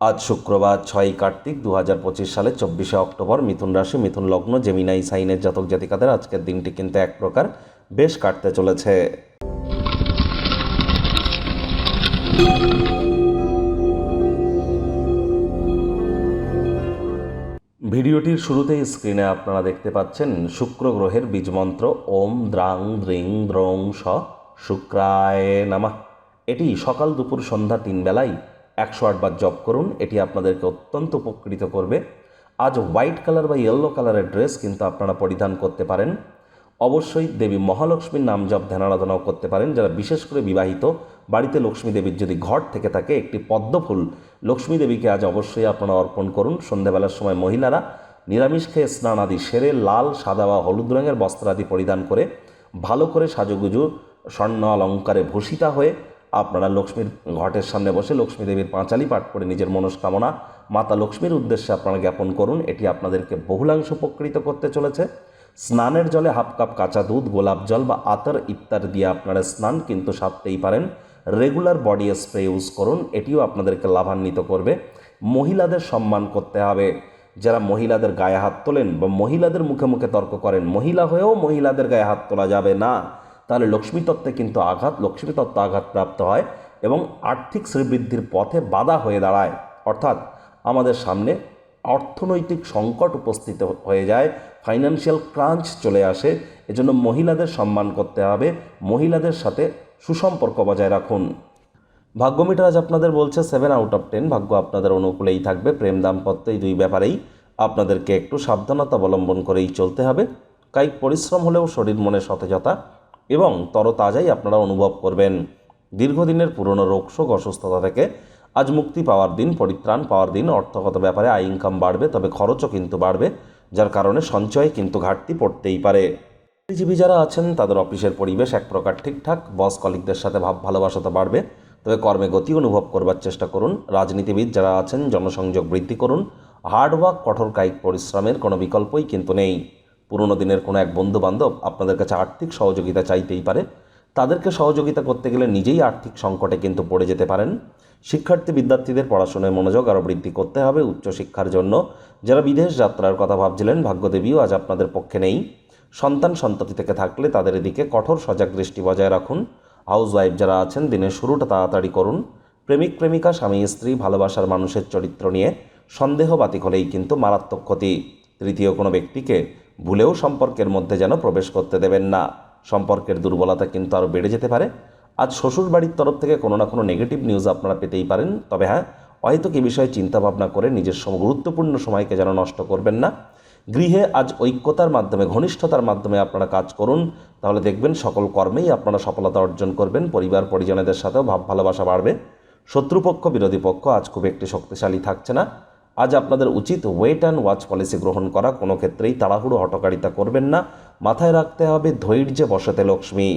আজ শুক্রবার ছয়ই কার্তিক দু হাজার পঁচিশ সালে চব্বিশে অক্টোবর মিথুন রাশি, মিথুন লগ্ন, জেমিনাই সাইনের জাতক জাতিকাদের আজকের দিনটি কিন্তু এক প্রকার বেশ কাটতে চলেছে। ভিডিওটির শুরুতেই স্ক্রিনে আপনারা দেখতে পাচ্ছেন শুক্র গ্রহের বীজমন্ত্র ওম দ্রাং দ্রিং দ্রং স শুক্রায় নামা। এটি সকাল দুপুর সন্ধ্যা তিন বেলায় একশো আটবার জপ করুন, এটি আপনাদেরকে অত্যন্ত উপকৃত করবে। আজ হোয়াইট কালার বা ইয়েলো কালারের ড্রেস কিন্তু আপনারা পরিধান করতে পারেন। অবশ্যই দেবী মহালক্ষ্মীর নাম জপ ধ্যান আরাধনাও করতে পারেন। যারা বিশেষ করে বিবাহিত, বাড়িতে লক্ষ্মী দেবীর যদি ঘর থেকে থাকে, একটি পদ্মফুল লক্ষ্মী দেবীকে আজ অবশ্যই আপনারা অর্পণ করুন। সন্ধেবেলার সময় মহিলারা নিরামিষ খেয়ে স্নান আদি সেরে লাল, সাদা বা হলুদ রঙের বস্ত্র আদি পরিধান করে ভালো করে সাজুগুজু, স্বর্ণ, অলঙ্কারে ভূষিতা হয়ে আপনারা লক্ষ্মীর ঘটের সামনে বসে লক্ষ্মী দেবীর পাঁচালি পাঠ করে নিজের মনস্কামনা মাতা লক্ষ্মীর উদ্দেশ্যে আপনারা জ্ঞাপন করুন। এটি আপনাদেরকে বহুলাংশ উপকৃত করতে চলেছে। স্নানের জলে হাফ কাপ কাঁচা দুধ, গোলাপ জল বা আতর ইত্যাদি দিয়ে আপনারা স্নান কিন্তু সারতেই পারেন। রেগুলার বডি স্প্রে ইউজ করুন, এটিও আপনাদেরকে লাভান্বিত করবে। মহিলাদের সম্মান করতে হবে। যারা মহিলাদের গায়ে হাত তোলেন বা মহিলাদের মুখে মুখে তর্ক করেন, মহিলা হয়েও মহিলাদের গায়ে হাত তোলা যাবে না। তাহলে লক্ষ্মী তত্ত্বে কিন্তু আঘাত, লক্ষ্মী তত্ত্ব আঘাত প্রাপ্ত হয় এবং আর্থিক শ্রীবৃদ্ধির পথে বাধা হয়ে দাঁড়ায়। অর্থাৎ আমাদের সামনে অর্থনৈতিক সংকট উপস্থিত হয়ে যায় ফাইন্যান্সিয়াল ক্রাঞ্চ চলে আসে, এজন্য মহিলাদের সম্মান করতে হবে, মহিলাদের সাথে সুসম্পর্ক বজায় রাখুন। ভাগ্য মিটার আজ আপনাদের বলছে সেভেন আউট অফ টেন ভাগ্য আপনাদের অনুকূলেই থাকবে, প্রেম দাম্পত্য এই দুই ব্যাপারেই আপনাদেরকে একটু সাবধানতা অবলম্বন করেই চলতে হবে। কায়িক পরিশ্রম হলেও শরীর মনে সতেজতা এবং তরতাজাই আপনারা অনুভব করবেন। দীর্ঘদিনের পুরনো রোগশোক অসুস্থতা থেকে আজ মুক্তি পাওয়ার দিন, পরিত্রাণ পাওয়ার দিন, অর্থগত ব্যাপারে আয় ইনকাম বাড়বে, তবে খরচও কিন্তু বাড়বে, যার কারণে সঞ্চয় কিন্তু ঘাটতি পড়তেই পারে। চাকরিজীবী যারা আছেন, তাদের অফিসের পরিবেশ এক প্রকার ঠিকঠাক বস কলিকদের সাথে ভাব ভালোবাসাতে বাড়বে, তবে কর্মে গতি অনুভব করবার চেষ্টা করুন। রাজনীতিবিদ যারা আছেন, জনসংযোগ বৃদ্ধি করুন। হার্ডওয়ার্ক কঠোর কায়িক পরিশ্রমের কোনো বিকল্পই কিন্তু নেই। পুরনো দিনের কোনো এক বন্ধু বান্ধব আপনাদের কাছে আর্থিক সহযোগিতা চাইতেই পারে। তাদেরকে সহযোগিতা করতে গেলে নিজেই আর্থিক সংকটে কিন্তু পড়ে যেতে পারেন। শিক্ষার্থী বিদ্যার্থীদের পড়াশোনায় মনোযোগ আরও বৃদ্ধি করতে হবে উচ্চশিক্ষার জন্য। যারা বিদেশ যাত্রার কথা ভাবছিলেন, ভাগ্যদেবীও আজ আপনাদের পক্ষে নেই। সন্তান সন্ততি থেকে থাকলে তাদের এদিকে কঠোর সজাগ দৃষ্টি বজায় রাখুন। হাউস ওয়াইফ যারা আছেন, দিনের শুরুটা তাড়াতাড়ি করুন। প্রেমিক, প্রেমিকা, স্বামী, স্ত্রী, ভালোবাসার মানুষের চরিত্র নিয়ে সন্দেহ বাতিক হলেই কিন্তু মারাত্মক ক্ষতি। তৃতীয় কোনো ব্যক্তিকে ভুলেও সম্পর্কের মধ্যে যেন প্রবেশ করতে দেবেন না। সম্পর্কের দুর্বলতা কিন্তু আরও বেড়ে যেতে পারে। আজ শ্বশুর বাড়ির তরফ থেকে কোনো না কোনো নেগেটিভ নিউজ আপনারা পেতেই পারেন। তবে হ্যাঁ হয়তো কি বিষয়ে চিন্তাভাবনা করে নিজের গুরুত্বপূর্ণ সময়কে যেন নষ্ট করবেন না। গৃহে আজ ঐক্যতার মাধ্যমে, ঘনিষ্ঠতার মাধ্যমে আপনারা কাজ করুন। তাহলে দেখবেন সকল কর্মেই আপনারা সফলতা অর্জন করবেন। পরিবার, পরিজনেদের সাথেও ভাব ভালোবাসা বাড়বে। শত্রুপক্ষ, বিরোধী পক্ষ আজ খুব একটি শক্তিশালী থাকছে না। আজ আপনাদের উচিত ওয়েট অ্যান্ড ওয়াচ পলিসি গ্রহণ করা। কোনো ক্ষেত্রেই তাড়াহুড়ো হটকারিতা করবেন না। মাথায় রাখতে হবে ধৈর্যে বসতে, লক্ষ্মী।